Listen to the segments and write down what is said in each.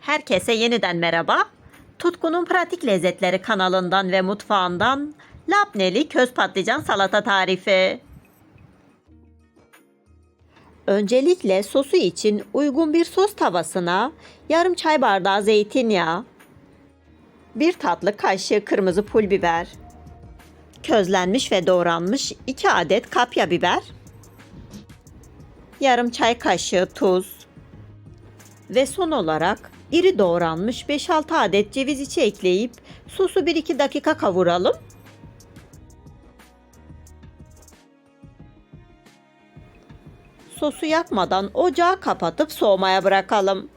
Herkese yeniden merhaba. Tutkunun Pratik Lezzetleri kanalından ve mutfağından labneli köz patlıcan salata tarifi. Öncelikle sosu için uygun bir sos tavasına yarım çay bardağı zeytinyağı, bir tatlı kaşığı kırmızı pul biber, közlenmiş ve doğranmış 2 adet kapya biber, yarım çay kaşığı tuz ve son olarak iri doğranmış 5-6 adet ceviz içi ekleyip sosu 1-2 dakika kavuralım. Sosu yakmadan ocağı kapatıp soğumaya bırakalım.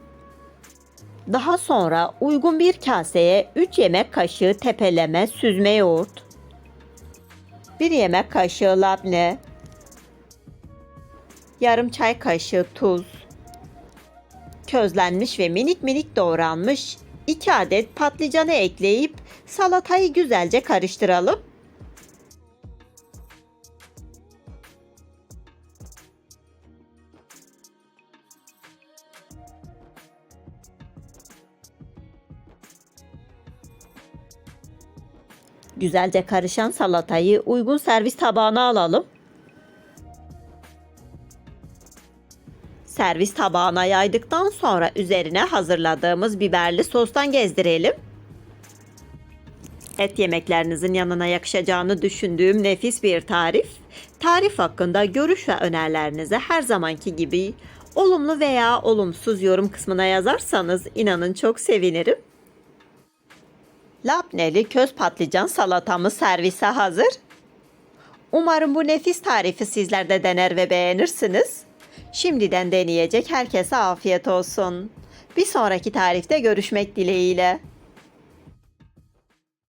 Daha sonra uygun bir kaseye 3 yemek kaşığı tepeleme süzme yoğurt, 1 yemek kaşığı labne, yarım çay kaşığı tuz, közlenmiş ve minik minik doğranmış 2 adet patlıcanı ekleyip salatayı güzelce karıştıralım. Güzelce karışan salatayı uygun servis tabağına alalım. Servis tabağına yaydıktan sonra üzerine hazırladığımız biberli sostan gezdirelim. Et yemeklerinizin yanına yakışacağını düşündüğüm nefis bir tarif. Tarif hakkında görüş ve önerilerinizi her zamanki gibi olumlu veya olumsuz yorum kısmına yazarsanız inanın çok sevinirim. Labneli köz patlıcan salatamız servise hazır. Umarım bu nefis tarifi sizler de dener ve beğenirsiniz. Şimdiden deneyecek herkese afiyet olsun. Bir sonraki tarifte görüşmek dileğiyle.